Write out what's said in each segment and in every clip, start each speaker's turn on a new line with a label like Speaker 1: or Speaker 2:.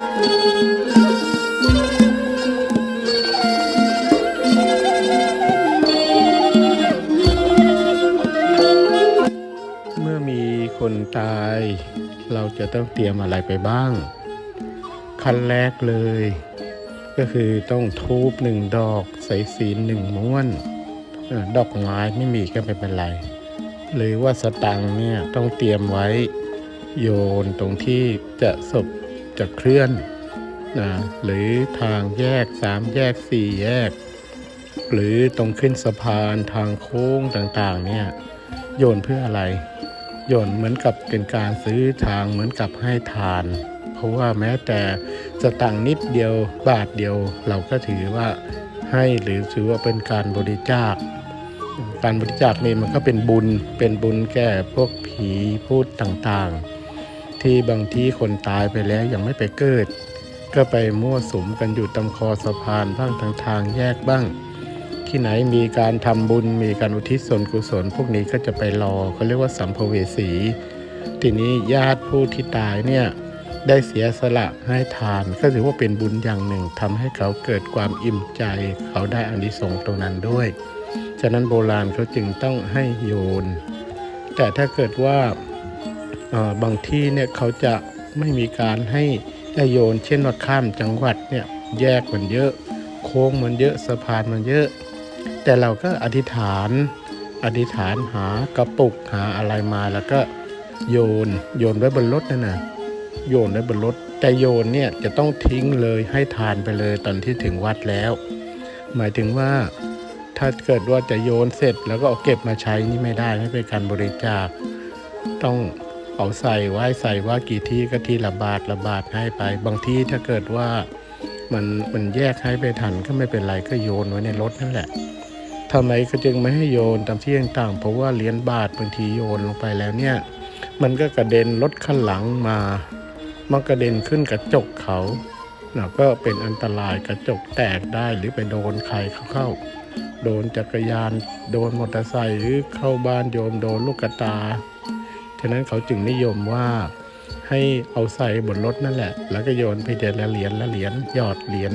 Speaker 1: เมื่อมีคนตาย เราจะต้องเตรียมอะไรไปบ้าง ขั้นแรกเลย ก็คือต้องทูบหนึ่งดอกใส่ศีลหนึ่งม้วน ดอกไม้ไม่มีก็ไม่เป็นไร หรือว่าสตังเนี่ยต้องเตรียมไว้โยนตรงที่จะศพ จะเคลื่อนนะหรือทางแยกสามแยกสี่แยก หรือตรงขึ้นสะพานทางโค้งต่างๆเนี่ยโยนเพื่ออะไร โยนเหมือนกับเป็นการซื้อทางเหมือนกับให้ทาน เพราะว่าแม้แต่สตังนิดเดียวบาทเดียว เราก็ถือว่าให้หรือถือว่าเป็นการบริจาค การบริจาคนี่มันก็เป็นบุญเป็นบุญแก่พวกผีพูดต่างๆ ที่บางที่คนตายไปแล้วยังไม่ไปเกิด ก็ไปมั่วสุมกันอยู่ตามคอสะพานบ้างทางทางแยกบ้าง ที่ไหนมีการทำบุญมีการอุทิศส่วนกุศล พวกนี้ก็จะไปรอเขาเรียกว่าสัมภเวสี ทีนี้ญาติผู้ที่ตายเนี่ยได้เสียสละให้ทานก็ถือว่าเป็นบุญอย่างหนึ่งทำให้เขาเกิดความอิ่มใจ เขาได้อานิสงส์ตรงนั้นด้วย ฉะนั้นโบราณเขาจึงต้องให้โยน แต่ถ้าเกิดว่า บางที่เนี่ยเขาจะไม่มีการให้ให้โยน เช่นว่าข้ามจังหวัดเนี่ยแยกมันเยอะ โค้งมันเยอะสะพานมันเยอะ แต่เราก็อธิษฐาน อธิษฐานหากระปุกหาอะไรมาแล้วก็โยนโยนไว้บนรถนั่นน่ะโยนไว้บนรถแต่โยนเนี่ยจะต้องทิ้งเลยให้ทานไปเลยตอนที่ถึงวัดแล้ว หมายถึงว่าถ้าเกิดว่าจะโยนเสร็จแล้วก็เอาเก็บมาใช้นี่ไม่ได้ไม่เป็นการบริจาคต้อง เอาใส่ไว้ใส่ว่ากี่ที่ก็ที่ละบาทละบาทให้ไป บางที่ถ้าเกิดว่ามันมันแยกให้ไปทันก็ไม่เป็นไรก็โยนไว้ในรถนั่นแหละทำไมเขาจึงไม่ให้โยนตามที่ต่างๆเพราะว่าเหรียญบาทบางทีโยนลงไปแล้วเนี่ย มันก็กระเด็นรถข้างหลังมามันกระเด็นขึ้นกระจกเขานะก็เป็นอันตรายกระจกแตกได้หรือไปโดนใครเข้าเข้า โดนจักรยาน โดนมอเตอร์ไซค์หรือเข้าบ้านโยมโดนลูกกระตา ฉะนั้นเขาจึงนิยมว่าให้เอาใส่บนรถนั่นแหละ แล้วก็โยนไปเดือนละเหรียญละเหรียญหยอดเหรียญ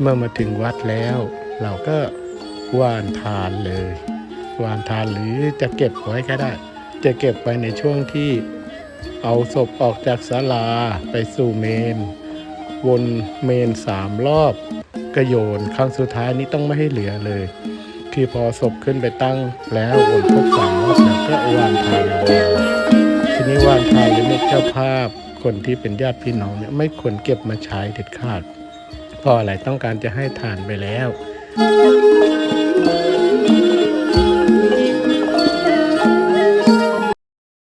Speaker 1: เมื่อมาถึงวัดแล้ว เราก็วานทานเลยวานทานหรือจะเก็บไว้ก็ได้ จะเก็บไว้ในช่วงที่เอาศพออกจากศาลาไปสู่เมน วนเมนสามรอบก็โยนครั้งสุดท้ายนี้ต้องไม่ให้เหลือเลย ที่พอศพขึ้นไปตั้งแล้ววนพบสามรอบแล้วก็วานทานลงมาทีนี้วานทานเนี่ยเจ้าภาพคนที่เป็นญาติพี่น้องเนี่ยไม่ควรเก็บมาใช้เด็ดขาดเพราะอะไรต้องการจะให้ทานไปแล้ว